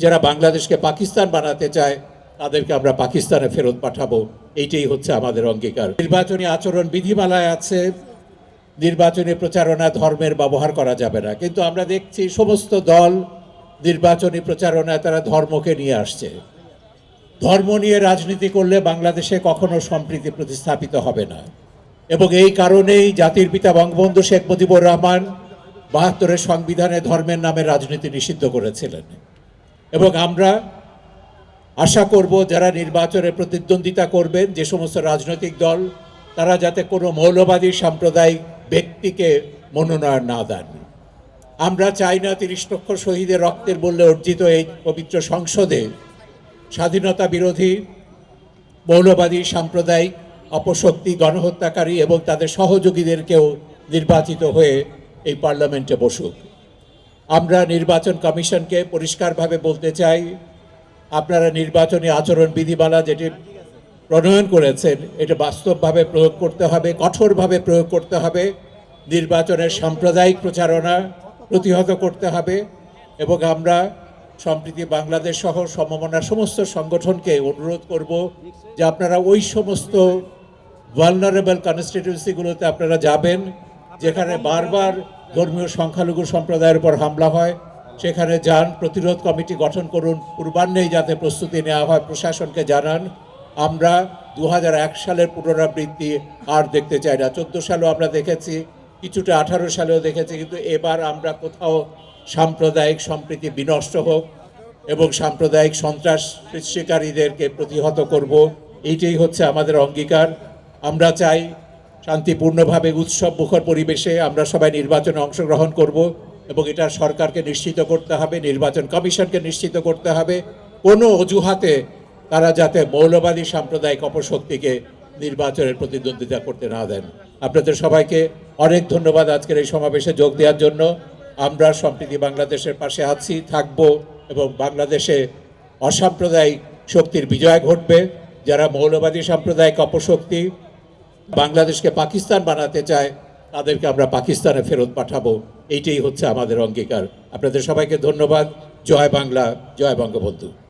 যারা বাংলাদেশকে পাকিস্তান বানাতে চায়, তাদেরকে আমরা পাকিস্তানে ফেরত পাঠাবো। এইটাই হচ্ছে আমাদের অঙ্গীকার। নির্বাচনী আচরণ বিধিমালায় আছে। নির্বাচনী প্রচারণা ধর্মের ব্যবহার করা যাবে না। কিন্তু আমরা দেখছি সমস্ত দল নির্বাচনী প্রচারণায় তারা ধর্মকে নিয়ে আসছে। ধর্ম নিয়ে রাজনীতি করলে বাংলাদেশে কখনো সম্প্রীতি প্রতিস্থাপিত হবে না। এবং এই কারণেই জাতির পিতা বঙ্গবন্ধু শেখ মুজিবুর রহমান বাহাত্তরের সংবিধানে ধর্মের নামে রাজনীতি নিষিদ্ধ করেছিলেন। এবং আমরা আশা করব যারা নির্বাচনে প্রতিদ্বন্দ্বিতা করবেন, যে সমস্ত রাজনৈতিক দল, তারা যাতে কোনো মৌলবাদী সাম্প্রদায়িক ব্যক্তিকে মনোনয়ন না দেন। আমরা চাই না তিরিশ লক্ষ শহীদের রক্তের মূল্যে অর্জিত এই পবিত্র সংসদে স্বাধীনতা বিরোধী মৌলবাদী সাম্প্রদায়িক অপশক্তি, গণহত্যাকারী এবং তাদের সহযোগীদেরকেও নির্বাচিত হয়ে এই পার্লামেন্টে বসুক। আমরা নির্বাচন কমিশনকে পরিষ্কারভাবে বলতে চাই, আপনারা নির্বাচনী আচরণ বিধিমালা যেটি প্রণয়ন করেছেন, এটা বাস্তবভাবে প্রয়োগ করতে হবে, কঠোরভাবে প্রয়োগ করতে হবে, নির্বাচনের সাম্প্রদায়িক প্রচারণা প্রতিহত করতে হবে, এবং আমরা সম্প্রীতি বাংলাদেশ সহ সমমনা সমস্ত সংগঠনকে অনুরোধ করব যে আপনারা ওই সমস্ত ভালনারেবল কনস্টিটিউন্সিগুলোতে আপনারা যাবেন, যেখানে বারবার ধর্মীয় সংখ্যালঘু সম্প্রদায়ের উপর হামলা হয়। সেখানে যান, প্রতিরোধ কমিটি গঠন করুন, পূর্বাহ্নেই যাতে প্রস্তুতি নেওয়া হয়, প্রশাসনকে জানান, আমরা দু হাজার এক সালের পুনরাবৃত্তি আর দেখতে চাই না। চোদ্দ সালেও আমরা দেখেছি, কিছুটা আঠারো সালেও দেখেছি, কিন্তু এবার আমরা কোথাও সাম্প্রদায়িক সম্প্রীতি বিনষ্ট হোক এবং সাম্প্রদায়িক সন্ত্রাস সৃষ্টিকারীদেরকে প্রতিহত করব, এইটাই হচ্ছে আমাদের অঙ্গীকার। আমরা চাই শান্তিপূর্ণভাবে উৎসব মুখর পরিবেশে আমরা সবাই নির্বাচনে অংশগ্রহণ করব এবং এটা সরকারকে নিশ্চিত করতে হবে, নির্বাচন কমিশনকে নিশ্চিত করতে হবে। কোনো অজুহাতে তারা যাতে মৌলবাদী সাম্প্রদায়িক অপশক্তিকে নির্বাচনের প্রতিদ্বন্দ্বিতা করতে না দেন। আপনাদের সবাইকে অনেক ধন্যবাদ আজকের এই সমাবেশে যোগ দেওয়ার জন্য। আমরা সম্প্রীতি বাংলাদেশের পাশে আছি, থাকব এবং বাংলাদেশে অসাম্প্রদায়িক শক্তির বিজয় ঘটবে। যারা মৌলবাদী সাম্প্রদায়িক অপশক্তি বাংলাদেশকে পাকিস্তান বানাতে চায়, তাদেরকে আমরা পাকিস্তানে ফেরত পাঠাবো। এইটাই হচ্ছে আমাদের অঙ্গীকার। আপনাদের সবাইকে ধন্যবাদ। জয় বাংলা, জয় বঙ্গবন্ধু।